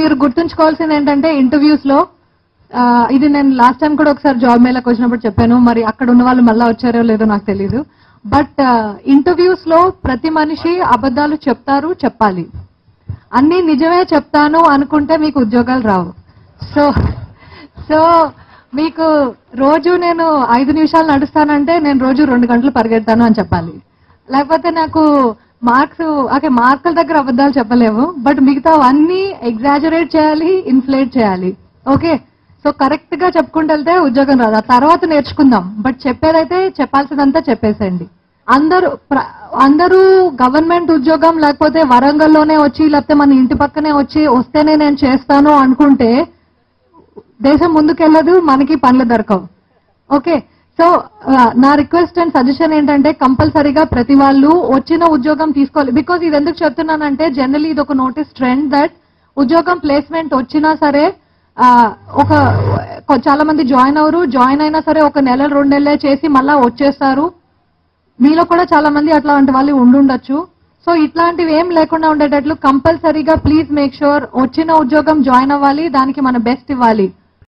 మీరు గుర్తుంచుకోవాల్సింది ఏంటంటే ఇంటర్వ్యూస్లో ఇది నేను లాస్ట్ టైం కూడా ఒకసారి జాబ్ మేళకు వచ్చినప్పుడు చెప్పాను. మరి అక్కడ ఉన్న వాళ్ళు మళ్ళీ వచ్చారో లేదో నాకు తెలియదు బట్ ఇంటర్వ్యూస్లో ప్రతి మనిషి అబద్ధాలు చెప్తారు చెప్పాలి. అన్ని నిజమే చెప్తాను అనుకుంటే మీకు ఉద్యోగాలు రావు. సో సో మీకు రోజు నేను ఐదు నిమిషాలు నడుస్తానంటే నేను రోజు రెండు గంటలు పరిగెడతాను అని చెప్పాలి. లేకపోతే నాకు మార్క్స్ ఓకే మార్కుల దగ్గర అబద్ధాలు చెప్పలేము బట్ మిగతా అన్ని ఎగ్జాజరేట్ చేయాలి ఇన్ఫ్లేట్ చేయాలి. ఓకే? సో కరెక్ట్గా చెప్పుకుంటూ వెళ్తే ఉద్యోగం రాదు. ఆ తర్వాత నేర్చుకుందాం. బట్ చెప్పేదైతే చెప్పాల్సిందంతా చెప్పేసేయండి. అందరూ అందరూ గవర్నమెంట్ ఉద్యోగం లేకపోతే వరంగల్లోనే వచ్చి లేకపోతే మన ఇంటి పక్కనే వచ్చి వస్తేనే నేను చేస్తాను అనుకుంటే దేశం ముందుకెళ్ళదు మనకి పనులు దొరకవు. ఓకే? సో uh, నా రిక్వెస్ట్ అండ్ సజెషన్ ఏంటంటే కంపల్సరీగా ప్రతి వాళ్ళు వచ్చిన ఉద్యోగం తీసుకోవాలి. బికాజ్ ఇది ఎందుకు చెప్తున్నానంటే జనరలీ ఇది ఒక నోటీస్ ట్రెండ్ దట్ ఉద్యోగం ప్లేస్మెంట్ వచ్చినా సరే ఒక చాలా మంది జాయిన్ అవరు. జాయిన్ అయినా సరే ఒక నెల రెండు నెలలే చేసి మళ్ళా వచ్చేస్తారు. మీలో కూడా చాలా మంది అట్లాంటి వాళ్ళు ఉండుండొచ్చు. సో ఇట్లాంటివి ఏం లేకుండా ఉండేటట్లు కంపల్సరీగా ప్లీజ్ మేక్ షూర్ వచ్చిన ఉద్యోగం జాయిన్ అవ్వాలి. దానికి మన బెస్ట్ ఇవ్వాలి.